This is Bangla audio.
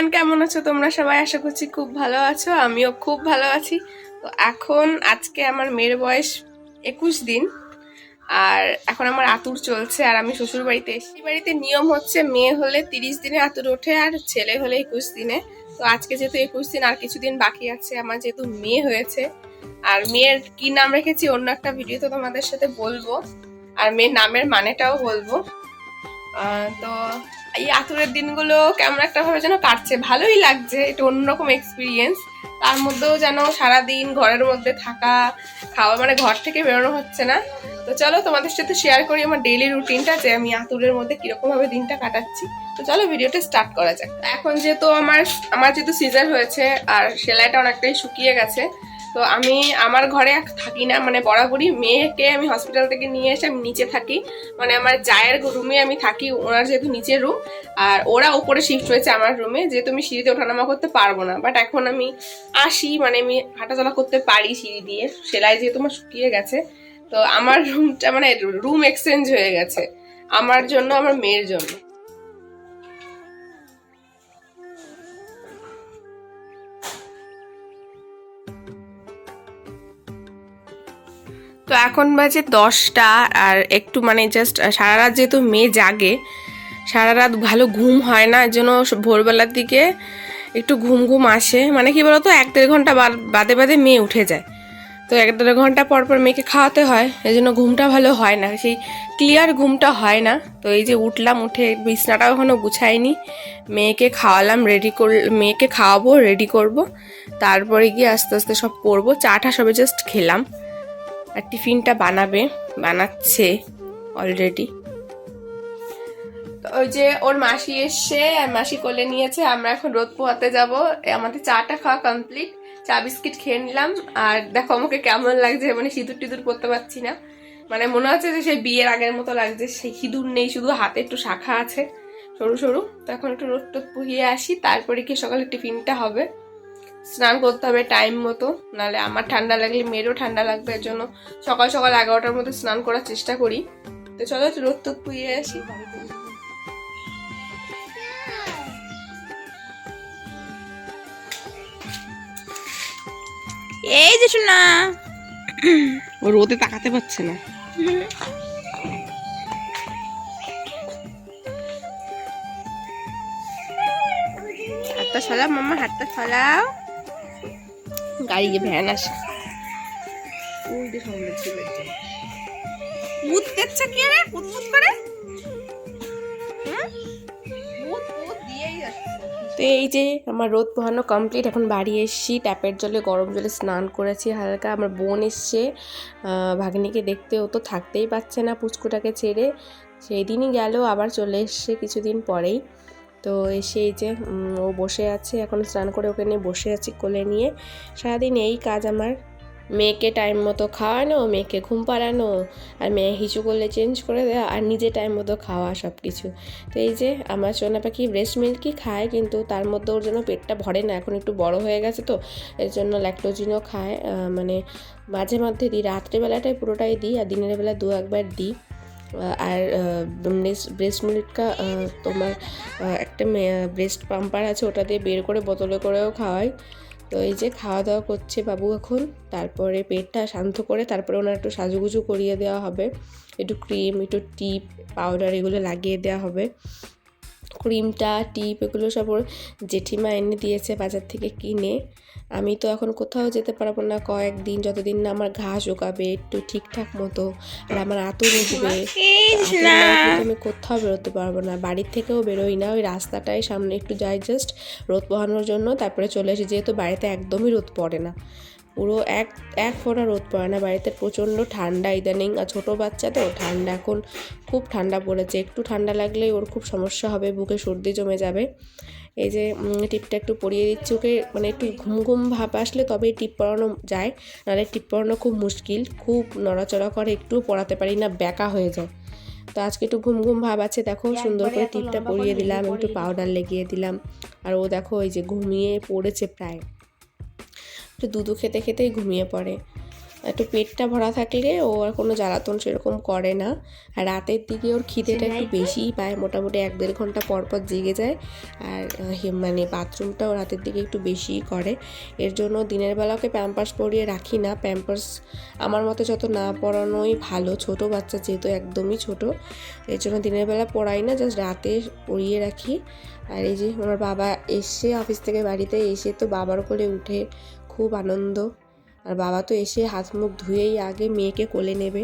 এভরিওয়ান, কেমন আছো তোমরা সবাই? আশা করছি খুব ভালো আছো, আমিও খুব ভালো আছি। তো এখন আজকে আমার মেয়ের বয়স একুশ দিন, আর এখন আমার আতুর চলছে আর আমি শ্বশুর বাড়িতে এসেছি। বাড়িতে নিয়ম হচ্ছে মেয়ে হলে তিরিশ দিনে আতুর ওঠে আর ছেলে হলে একুশ দিনে। তো আজকে যেহেতু একুশ দিন, আর কিছুদিন বাকি আছে, আমার যেহেতু মেয়ে হয়েছে, আর মেয়ের কি নাম রেখেছি অন্য একটা ভিডিও তো তোমাদের সাথে বলব, আর মেয়ের নামের মানেটাও বলব। তো এই আতুরের দিনগুলো কেমন একটা ভাবে যেন কাটছে, ভালোই লাগছে, একটু অন্যরকম এক্সপিরিয়েন্স তার মধ্যেও যেন সারাদিন ঘরের মধ্যে থাকা, খাওয়া মানে ঘর থেকে বেরোনো হচ্ছে না। তো চলো তোমাদের সাথে শেয়ার করি আমার ডেইলি রুটিনটা যে আমি আতুরের মধ্যে কীরকমভাবে দিনটা কাটাচ্ছি। তো চলো ভিডিওটা স্টার্ট করা যাক। এখন যেহেতু আমার আমার যেহেতু সিজার হয়েছে, আর সেলাইটা অনেকটাই শুকিয়ে গেছে তো আমি আমার ঘরে থাকি না মানে বরাবরই মেয়েকে আমি হসপিটাল থেকে নিয়ে এসে আমি নিচে থাকি। মানে আমার জায়ের রুমে আমি থাকি, ওনার যেহেতু নিচের রুম আর ওরা উপরে শিফট হয়েছে আমার রুমে যেহেতু আমি সিঁড়িতে ওঠানামা করতে পারব না। বাট এখন আমি আসি মানে আমি হাঁটাচলা করতে পারি সিঁড়ি দিয়ে, সেলাই যেহেতু আমার শুকিয়ে গেছে, তো আমার রুমটা মানে রুম এক্সচেঞ্জ হয়ে গেছে, আমার জন্য, আমার মেয়ের জন্য। তো এখন বাজে দশটা আর একটু মানে জাস্ট সারা রাত যেহেতু মেয়ে জাগে, সারা রাত ভালো ঘুম হয় না এর জন্য ভোরবেলার দিকে একটু ঘুম ঘুম আসে। মানে কি বলতো, এক দেড় ঘণ্টা বাদ- বাদে মেয়ে উঠে যায়। তো এক দেড় ঘণ্টা পর পর মেয়েকে খাওয়াতে হয়, এই জন্য ঘুমটা ভালো হয় না। সেই ক্লিয়ার ঘুমটা হয় না। তো এই যে উঠলাম, উঠে বিছনাটাও এখনও গুছাইনি। মেয়েকে খাওয়ালাম রেডি কর, মেয়েকে খাওয়াবো রেডি করব। তারপরে গিয়ে আস্তে আস্তে সব করব। চাটা সবে জাস্ট খেলাম। আর টিফিনটা বানাবে, বানাচ্ছে অলরেডি ওই যে ওর মাসি এসছে, আর মাসি কোলে নিয়েছে, আমরা এখন রোদ পোহাতে যাব। আমাদের চাটা খাওয়া কমপ্লিট চা বিস্কিট খেয়ে নিলাম। আর দেখো আমাকে কেমন লাগছে মানে সিঁদুর টিঁদুর পরতে পারছি না। মানে মনে হচ্ছে যে সেই বিয়ের আগের মতো লাগছে সেই সিঁদুর নেই, শুধু হাতে একটু শাখা আছে। সরু সরু। তো এখন একটু রোদ টোদ পুহিয়ে আসি, তারপরে কি সকালে টিফিনটা হবে। স্নান করতে হবে টাইম মতো নাহলে আমার ঠান্ডা লাগলে মেয়েরও ঠান্ডা লাগবে এর জন্য সকাল সকাল এগারোটার মধ্যে স্নান করার চেষ্টা করি। তো চলো রোদ টোদ পুইয়ে আসি। এই যে শোনা ও রোদে তাকাতে পারছে না। হাতটা ছড়াও মাম্মা হাতটা ছড়াও গাড়ি ভ্যান আসে। উল্টে সামনে ছিল ভূত দেখছে কি রে? ভূত ভূত করে? হুম? ভূত ভূত দিয়েই যাচ্ছে তো এই যে আমার রোদ পোহানো কমপ্লিট এখন বাড়ি এসেছি ট্যাপের জলে গরম জলে স্নান করেছি হালকা। আমার বোন এসছে ভাগ্নিকে দেখতে ও তো থাকতেই পারছে না পুচকুটাকে ছেড়ে। সেই দিনই গেল আবার চলে এসছে কিছুদিন পরেই। তো এসে এই যে ও বসে আছে, এখন স্নান করে ওকে নিয়ে বসে আছি কোলে নিয়ে। সারাদিন এই কাজ আমার। মেয়েকে টাইম মতো খাওয়ানো, মেয়েকে ঘুম পাড়ানো, আর মেয়ে হিচু করলে চেঞ্জ করে দেওয়া, আর নিজে টাইম মতো খাওয়া সব কিছু তো এই যে, আমার সোনা পাখি ব্রেস্ট মিল্কই খায়, কিন্তু তার মধ্যে ওর জন্য পেটটা ভরে না, এখন একটু বড় হয়ে গেছে তো, এর জন্য ল্যাকটোজিনও খায় মানে মাঝে মধ্যে দিই রাত্রেবেলাটাই পুরোটাই দিই, আর দিনের বেলা দু একবার দিই। আর ব্রেস্ট মিল্কটা তোমার একটা ব্রেস্ট পাম্পার আছে, ওটা দিয়ে বের করে বোতলে করেও খাওয়াই। তো এই যে খাওয়া দাওয়া করছে বাবু এখন, তারপরে পেটটা শান্ত করে তারপরে ওনার একটু সাজুগুজু করিয়ে দেওয়া হবে। একটু ক্রিম, একটু টিপ, পাউডার এগুলো লাগিয়ে দেওয়া হবে। ক্রিমটা টিপ এগুলো সব ওর জেঠিমা এনে দিয়েছে বাজার থেকে কিনে। আমি তো এখন কোথাও যেতে পারব না কয়েকদিন যতদিন না আমার ঘা শুকাবে একটু ঠিকঠাক মতো আর আমার আতুর উঠবে। আমি কোথাও বেরোতে পারব না বাড়ির থেকেও বেরোই না ওই রাস্তাটায় সামনে একটু যাই জাস্ট রোদ পোহানোর জন্য তারপরে চলে এসে যেহেতু বাড়িতে একদমই রোদ পড়ে না। পুরো এক এক ফোঁটা রোদ পড়ে না। বাড়িতে প্রচণ্ড ঠান্ডা ইদানিং আর ছোটো বাচ্চা তো ঠান্ডা এখন খুব ঠান্ডা পড়েছে। একটু ঠান্ডা লাগলে ওর খুব সমস্যা হবে বুকে সর্দি জমে যাবে। এই যে টিপটা একটু পরিয়ে দিচ্ছি ওকে মানে একটু ঘুম ঘুম ভাব আসলে তবেই টিপ পরানো যায়। নাহলে টিপ পরানো খুব মুশকিল খুব নড়াচড়া করে একটু পড়াতে পারি না ব্যাকা হয়ে যায়। তো আজকে একটু ঘুম ঘুম ভাব আছে দেখো সুন্দর করে টিপটা পরিয়ে দিলাম একটু পাউডার লেগিয়ে দিলাম। আর ও দেখো ওই যে ঘুমিয়ে পড়েছে প্রায়। একটু দুধু খেতে খেতেই ঘুমিয়ে পড়ে। একটু পেটটা ভরা থাকলে ও আর কোনো জ্বালাতন সেরকম করে না। আর রাতের দিকে ওর খিদেটা একটু বেশিই পায় মোটামুটি এক দেড় ঘণ্টা পর পর জেগে যায়। আর মানে বাথরুমটাও রাতের দিকে একটু বেশিই করে। এর জন্য দিনের বেলা ওকে প্যাম্পার্স পরিয়ে রাখি না। প্যাম্পার্স আমার মতে যত না পরানোই ভালো। ছোট বাচ্চা যেহেতু একদমই ছোট এর জন্য দিনের বেলা পড়াই না জাস্ট রাতে পরিয়ে রাখি। আর এই যে আমার বাবা এসে অফিস থেকে বাড়িতে এসে তো বাবার কোলে উঠে খুব আনন্দ। আর বাবা তো এসে হাত মুখ ধুয়েই আগে মেয়েকে কোলে নেবে।